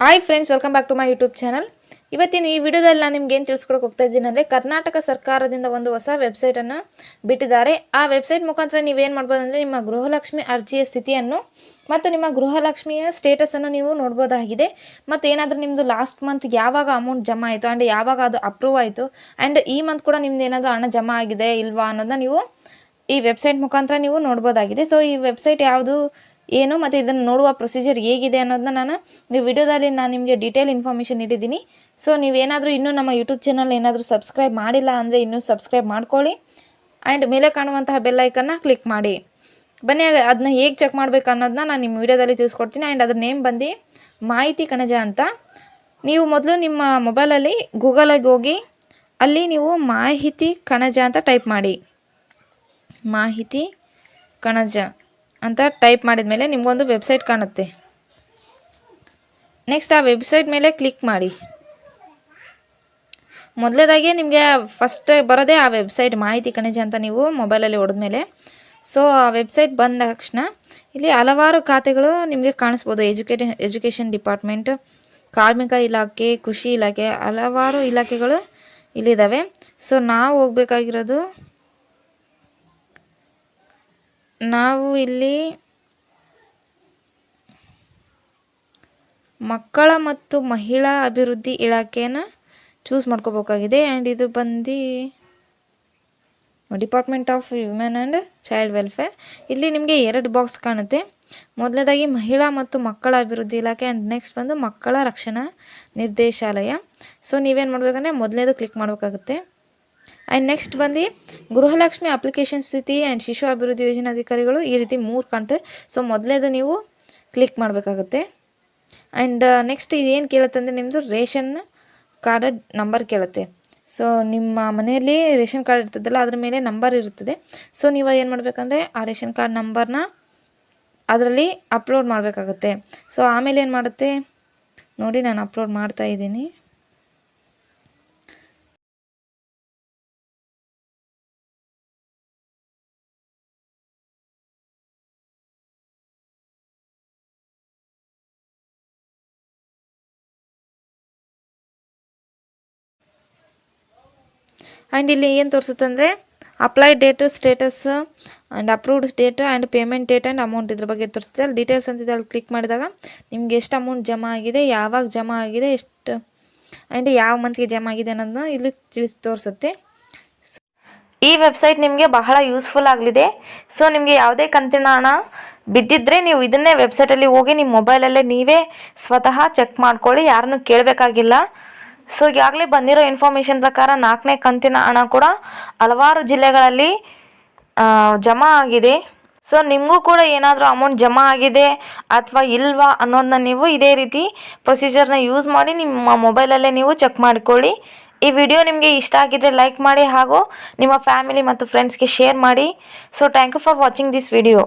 Hi friends welcome back to my YouTube channel ಇವತ್ತಿನ ಈ ವಿಡಿಯೋದಲ್ಲಿ ನಾನು ನಿಮ್ಗೆ ಏನು ತಿಳಿಸ್ಕೊಡಕ್ಕೆ ಹೋಗ್ತಾ ಇದ್ದೀನಿ ಅಂದರೆ ಕರ್ನಾಟಕ ಸರ್ಕಾರದಿಂದ ಒಂದು ಹೊಸ ವೆಬ್ಸೈಟನ್ನು ಬಿಟ್ಟಿದ್ದಾರೆ. ಆ ವೆಬ್ಸೈಟ್ ಮುಖಾಂತರ ನೀವೇನು ಮಾಡ್ಬೋದು ಅಂದರೆ ನಿಮ್ಮ ಗೃಹಲಕ್ಷ್ಮಿ ಅರ್ಜಿಯ ಸ್ಥಿತಿಯನ್ನು ಮತ್ತು ನಿಮ್ಮ ಗೃಹಲಕ್ಷ್ಮಿಯ ಸ್ಟೇಟಸನ್ನು ನೀವು ನೋಡ್ಬೋದಾಗಿದೆ. ಮತ್ತು ಏನಾದರೂ ನಿಮ್ಮದು ಲಾಸ್ಟ್ ಮಂತ್ ಯಾವಾಗ ಅಮೌಂಟ್ ಜಮಾ ಆಯಿತು? ಆ್ಯಂಡ್ ಯಾವಾಗ ಅದು ಅಪ್ರೂವ್ ಆಯಿತು? ಆ್ಯಂಡ್ ಈ ಮಂತ್ ಕೂಡ ನಿಮ್ದು ಏನಾದರೂ ಹಣ ಜಮಾ ಆಗಿದೆ ಇಲ್ವಾ ಅನ್ನೋದನ್ನ ನೀವು ಈ ವೆಬ್ಸೈಟ್ ಮುಖಾಂತರ ನೀವು ನೋಡ್ಬೋದಾಗಿದೆ. ಸೊ ಈ ವೆಬ್ಸೈಟ್ ಯಾವುದು ಏನು ಮತ್ತು ಇದನ್ನು ನೋಡುವ ಪ್ರೊಸೀಜರ್ ಹೇಗಿದೆ ಅನ್ನೋದನ್ನ ನಾನು ಈ ವಿಡಿಯೋದಲ್ಲಿ ನಾನು ನಿಮಗೆ ಡೀಟೇಲ್ ಇನ್ಫಾರ್ಮೇಷನ್ ನೀಡಿದ್ದೀನಿ. ಸೊ ನೀವೇನಾದರೂ ಇನ್ನೂ ನಮ್ಮ ಯೂಟ್ಯೂಬ್ ಚಾನಲ್ ಏನಾದರೂ ಸಬ್ಸ್ಕ್ರೈಬ್ ಮಾಡಿಲ್ಲ ಅಂದರೆ ಇನ್ನೂ ಸಬ್ಸ್ಕ್ರೈಬ್ ಮಾಡ್ಕೊಳ್ಳಿ. ಆ್ಯಂಡ್ ಮೇಲೆ ಕಾಣುವಂತಹ ಬೆಲ್ಲೈಕನ್ನು ಕ್ಲಿಕ್ ಮಾಡಿ. ಬನ್ನಿ ಅದನ್ನ ಹೇಗೆ ಚೆಕ್ ಮಾಡಬೇಕು ಅನ್ನೋದನ್ನ ನಾನು ನಿಮ್ಮ ವಿಡಿಯೋದಲ್ಲಿ ತಿಳಿಸ್ಕೊಡ್ತೀನಿ. ಆ್ಯಂಡ್ ಅದ್ರ ನೇಮ್ ಬಂದು ಮಾಹಿತಿ ಕಣಜ ಅಂತ. ನೀವು ಮೊದಲು ನಿಮ್ಮ ಮೊಬೈಲಲ್ಲಿ ಗೂಗಲಾಗಿ ಹೋಗಿ, ಅಲ್ಲಿ ನೀವು ಮಾಹಿತಿ ಕಣಜ ಅಂತ ಟೈಪ್ ಮಾಡಿ. ಮಾಹಿತಿ ಕಣಜ. ಅಂತ ಟೈಪ್ ಮಾಡಿದ ಮೇಲೆ ನಿಮಗೊಂದು ವೆಬ್ಸೈಟ್ ಕಾಣುತ್ತೆ. ನೆಕ್ಸ್ಟ್ ಆ ವೆಬ್ಸೈಟ್ ಮೇಲೆ ಕ್ಲಿಕ್ ಮಾಡಿ. ಮೊದಲೇದಾಗೆ ನಿಮಗೆ ಫಸ್ಟ್ ಬರೋದೇ ಆ ವೆಬ್ಸೈಟ್ ಮಾಹಿತಿ ಕಣಜ ಅಂತ ನೀವು ಮೊಬೈಲಲ್ಲಿ ಹೊಡೆದ್ಮೇಲೆ ಸೊ ಆ ವೆಬ್ಸೈಟ್ ಬಂದ ತಕ್ಷಣ ಇಲ್ಲಿ ಹಲವಾರು ಖಾತೆಗಳು ನಿಮಗೆ ಕಾಣಿಸ್ಬೋದು. ಎಜುಕೇಟೆ ಎಜುಕೇಷನ್ ಡಿಪಾರ್ಟ್ಮೆಂಟ್ ಕಾರ್ಮಿಕ ಇಲಾಖೆ, ಕೃಷಿ ಇಲಾಖೆ, ಹಲವಾರು ಇಲಾಖೆಗಳು ಇಲ್ಲಿದ್ದಾವೆ. ಸೊ ನಾವು ಹೋಗ್ಬೇಕಾಗಿರೋದು ನಾವು ಇಲ್ಲಿ ಮಕ್ಕಳ ಮತ್ತು ಮಹಿಳಾ ಅಭಿವೃದ್ಧಿ ಇಲಾಖೆನ ಚೂಸ್ ಮಾಡ್ಕೋಬೇಕಾಗಿದೆ. ಆ್ಯಂಡ್ ಇದು ಬಂದು department of women and child welfare ಇಲ್ಲಿ ನಿಮಗೆ ಎರಡು ಬಾಕ್ಸ್ ಕಾಣುತ್ತೆ. ಮೊದಲನೇದಾಗಿ ಮಹಿಳಾ ಮತ್ತು ಮಕ್ಕಳ ಅಭಿವೃದ್ಧಿ ಇಲಾಖೆ ಆ್ಯಂಡ್ ನೆಕ್ಸ್ಟ್ ಬಂದು ಮಕ್ಕಳ ರಕ್ಷಣಾ ನಿರ್ದೇಶಾಲಯ. ಸೊ ನೀವೇನು ಮಾಡಬೇಕಂದ್ರೆ ಮೊದಲನೇದು ಕ್ಲಿಕ್ ಮಾಡಬೇಕಾಗುತ್ತೆ. ಆ್ಯಂಡ್ ನೆಕ್ಸ್ಟ್ ಬಂದು ಗೃಹಲಕ್ಷ್ಮಿ ಅಪ್ಲಿಕೇಶನ್ ಸ್ಥಿತಿ ಆ್ಯಂಡ್ ಶಿಶು ಅಭಿವೃದ್ಧಿ ಯೋಜನಾಧಿಕಾರಿಗಳು ಈ ರೀತಿ ಮೂರು ಕಾಣ್ತವೆ ಸೊ ಮೊದಲೇದು ನೀವು ಕ್ಲಿಕ್ ಮಾಡಬೇಕಾಗುತ್ತೆ. ಆ್ಯಂಡ್ ನೆಕ್ಸ್ಟ್ ಇದೇನು ಕೇಳುತ್ತೆ ಅಂದರೆ ನಿಮ್ಮದು ರೇಷನ್ ಕಾರ್ಡ್ ನಂಬರ್ ಕೇಳುತ್ತೆ. ಸೊ ನಿಮ್ಮ ಮನೆಯಲ್ಲಿ ರೇಷನ್ ಕಾರ್ಡ್ ಇರ್ತದಲ್ಲ, ಅದ್ರ ಮೇಲೆ ನಂಬರ್ ಇರ್ತದೆ ಸೊ ನೀವು ಏನು ಮಾಡಬೇಕಂದ್ರೆ ಆ ರೇಷನ್ ಕಾರ್ಡ್ ನಂಬರ್ನ ಅದರಲ್ಲಿ ಅಪ್ಲೋಡ್ ಮಾಡಬೇಕಾಗುತ್ತೆ. ಸೊ ಆಮೇಲೆ ಏನು ಮಾಡುತ್ತೆ? ನೋಡಿ, ನಾನು ಅಪ್ಲೋಡ್ ಮಾಡ್ತಾ ಇದ್ದೀನಿ. ಆ್ಯಂಡ್ ಇಲ್ಲಿ ಏನು ತೋರಿಸುತ್ತೆ ಅಂದರೆ apply date status and approved date and payment date and amount ಇದ್ರ ಬಗ್ಗೆ ತೋರಿಸುತ್ತೆ. ಅಲ್ಲಿ ಡೀಟೇಲ್ಸ್ ಅಂತಿದೆ ಅಲ್ಲಿ ಕ್ಲಿಕ್ ಮಾಡಿದಾಗ ನಿಮ್ಗೆ ಎಷ್ಟು ಅಮೌಂಟ್ ಜಮಾ ಆಗಿದೆ, ಯಾವಾಗ ಜಮಾ ಆಗಿದೆ, ಎಷ್ಟು ಆ್ಯಂಡ್ ಯಾವ ಮಂತ್ಗೆ ಜಮಾ ಆಗಿದೆ ಅನ್ನೋದನ್ನ ಇಲ್ಲಿ ತಿಳಿಸಿ, ತೋರಿಸುತ್ತೆ. ಈ ವೆಬ್ಸೈಟ್ ನಿಮಗೆ ಬಹಳ ಯೂಸ್ಫುಲ್ ಆಗಲಿದೆ. ಸೊ ನಿಮಗೆ ಯಾವುದೇ ಕಂತಿನ ಹಣ ಬಿದ್ದಿದ್ರೆ ನೀವು ಇದನ್ನೇ ವೆಬ್ಸೈಟಲ್ಲಿ ಹೋಗಿ ನಿಮ್ಮ ಮೊಬೈಲಲ್ಲೇ ನೀವೇ ಸ್ವತಃ ಚೆಕ್ ಮಾಡ್ಕೊಳ್ಳಿ. ಯಾರನ್ನೂ ಕೇಳಬೇಕಾಗಿಲ್ಲ. ಸೊ ಈಗಾಗಲೇ ಬಂದಿರೋ ಇನ್ಫಾರ್ಮೇಷನ್ ಪ್ರಕಾರ ನಾಲ್ಕನೇ ಕಂತಿನ ಹಣ ಕೂಡ ಹಲವಾರು ಜಿಲ್ಲೆಗಳಲ್ಲಿ ಜಮಾ ಆಗಿದೆ. ಸೊ ನಿಮಗೂ ಕೂಡ ಏನಾದರೂ ಅಮೌಂಟ್ ಜಮಾ ಆಗಿದೆ ಅಥವಾ ಇಲ್ವಾ ಅನ್ನೋದನ್ನ ನೀವು ಇದೇ ರೀತಿ ಪ್ರೊಸೀಜರ್ನ ಯೂಸ್ ಮಾಡಿ ನಿಮ್ಮ ಮೊಬೈಲಲ್ಲೇ ನೀವು ಚೆಕ್ ಮಾಡಿಕೊಳ್ಳಿ. ಈ ವಿಡಿಯೋ ನಿಮಗೆ ಇಷ್ಟ ಆಗಿದ್ದರೆ ಲೈಕ್ ಮಾಡಿ ಹಾಗೂ ನಿಮ್ಮ ಫ್ಯಾಮಿಲಿ ಮತ್ತು ಫ್ರೆಂಡ್ಸ್ಗೆ ಶೇರ್ ಮಾಡಿ. So thank you for watching this video